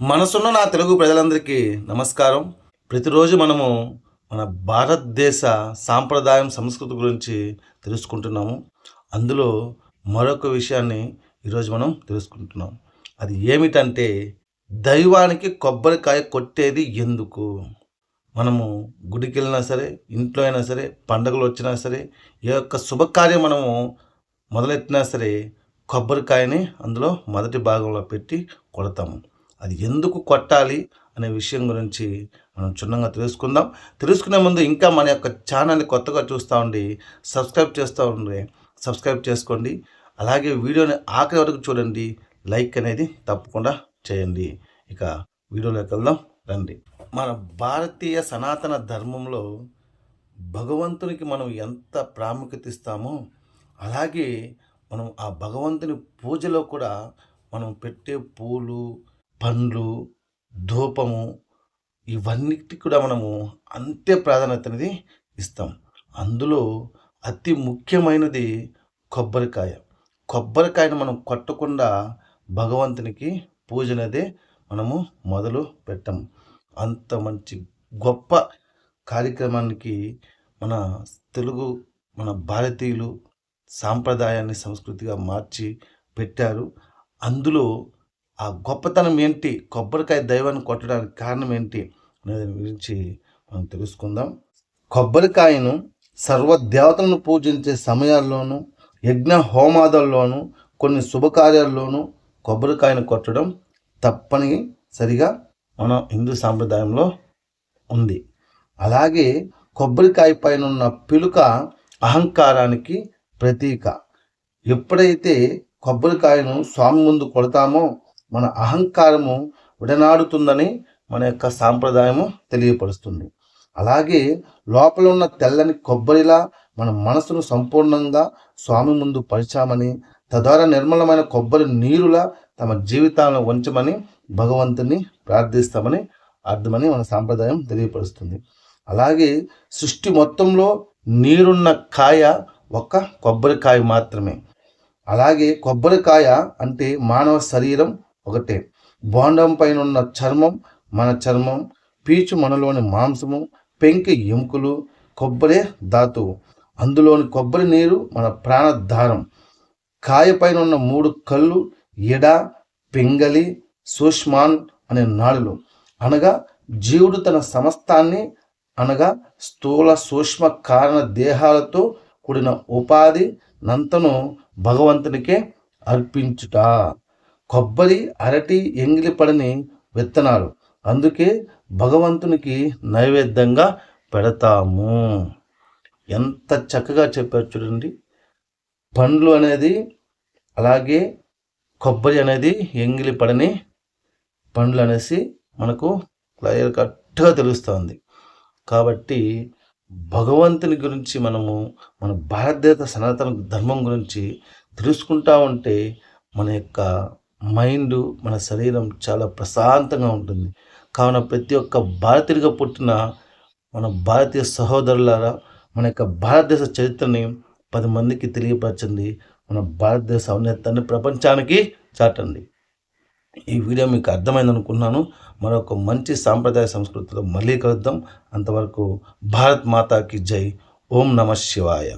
మనసున్న నా తెలుగు ప్రజలందరికీ నమస్కారం. ప్రతిరోజు మనము మన భారతదేశ సాంప్రదాయం సంస్కృతి గురించి తెలుసుకుంటున్నాము. అందులో మరొక విషయాన్ని ఈరోజు మనం తెలుసుకుంటున్నాం. అది ఏమిటంటే దైవానికి కొబ్బరికాయ కొట్టేది ఎందుకు? మనము గుడికి వెళ్ళినా సరే ఇంట్లో అయినా సరే పండగలు వచ్చినా సరే ఏ యొక్క శుభకార్యం మనము మొదలెట్టినా సరే కొబ్బరికాయని అందులో మొదటి భాగంలో పెట్టి కొడతాము. అది ఎందుకు కొట్టాలి అనే విషయం గురించి మనం క్షుణ్ణంగా తెలుసుకుందాం. తెలుసుకునే ముందు ఇంకా మన యొక్క ఛానల్ని కొత్తగా చూస్తూ ఉండి సబ్స్క్రైబ్ చేస్తూ ఉండి సబ్స్క్రైబ్ చేసుకోండి. అలాగే వీడియోని ఆఖరి వరకు చూడండి. లైక్ అనేది తప్పకుండా చేయండి. ఇక వీడియోలోకి వెళ్దాం. రండి. మన భారతీయ సనాతన ధర్మంలో భగవంతునికి మనం ఎంత ప్రాముఖ్యత ఇస్తామో అలాగే మనం ఆ భగవంతుని పూజలో కూడా మనం పెట్టే పూలు పండ్లు ధూపము ఇవన్నిటి కూడా మనము అంతే ప్రాధాన్యత అనేది ఇస్తాం. అందులో అతి ముఖ్యమైనది కొబ్బరికాయ. కొబ్బరికాయను మనం కొట్టకుండా భగవంతునికి పూజ అనేది మనము మొదలు పెట్టాం. అంత మంచి గొప్ప కార్యక్రమానికి మన తెలుగు మన భారతీయులు సాంప్రదాయాన్ని సంస్కృతిగా మార్చి పెట్టారు. అందులో ఆ గొప్పతనం ఏంటి? కొబ్బరికాయ దైవాన్ని కొట్టడానికి కారణం ఏంటి? అనే దాని గురించి మనం తెలుసుకుందాం. కొబ్బరికాయను సర్వదేవతలను పూజించే సమయాల్లోనూ యజ్ఞ హోమాదుల్లోనూ కొన్ని శుభకార్యాల్లోనూ కొబ్బరికాయను కొట్టడం తప్పనిసరిగా మన హిందూ సాంప్రదాయంలో ఉంది. అలాగే కొబ్బరికాయ పైన ఉన్న పిలుక అహంకారానికి ప్రతీక. ఎప్పుడైతే కొబ్బరికాయను స్వామి ముందు కొడతామో మన అహంకారము విడనాడుతుందని మన యొక్క సాంప్రదాయము తెలియపరుస్తుంది. అలాగే లోపల ఉన్న తెల్లని కొబ్బరిలా మన మనసును సంపూర్ణంగా స్వామి ముందు పరిచామని తద్వారా నిర్మలమైన కొబ్బరి నీరులా తమ జీవితాలను ఉంచమని భగవంతుని ప్రార్థిస్తామని అర్థమని మన సాంప్రదాయం తెలియపరుస్తుంది. అలాగే సృష్టి మొత్తంలో నీరున్న కాయ ఒక కొబ్బరికాయ మాత్రమే. అలాగే కొబ్బరికాయ అంటే మానవ శరీరం ఒకటే. బాండం పైన ఉన్న చర్మం మన చర్మం పీచు మనలోని మాంసము పెంకి ఎముకలు కొబ్బరి ధాతువు. అందులోని కొబ్బరి నీరు మన ప్రాణధారం. కాయ పైన ఉన్న మూడు కళ్ళు ఎడ పింగలి సూష్మాన్ అనే నాడులు. అనగా జీవుడు తన సమస్తాన్ని అనగా స్థూల సూక్ష్మ కారణ దేహాలతో కూడిన ఉపాధి నంతను భగవంతునికే అర్పించుట. కొబ్బరి అరటి ఎంగిలి పడని విత్తనాలు. అందుకే భగవంతునికి నైవేద్యంగా పెడతాము. ఎంత చక్కగా చెప్పారు చూడండి. పండ్లు అనేది అలాగే కొబ్బరి అనేది ఎంగిలి పడని పండ్లు అనేసి మనకు క్లియర్ కట్గా తెలుస్తుంది. కాబట్టి భగవంతుని గురించి మనము మన భారతదేశ సనాతన ధర్మం గురించి తెలుసుకుంటా ఉంటే మన యొక్క మైండ్ మన శరీరం చాలా ప్రశాంతంగా ఉంటుంది. కావున ప్రతి ఒక్క భారతీయుడిగా పుట్టిన మన భారతీయ సహోదరులారా మన యొక్క భారతదేశ చరిత్రని పది మందికి తెలియపరచండి. మన భారతదేశ ఔన్నత్యాన్ని ప్రపంచానికి చాటండి. ఈ వీడియో మీకు అర్థమైంది అనుకున్నాను. మరొక మంచి సాంప్రదాయ సంస్కృతిలో మళ్ళీ కలుద్దాం. అంతవరకు భారత్ మాతాకి జై. ఓం నమ శివాయ.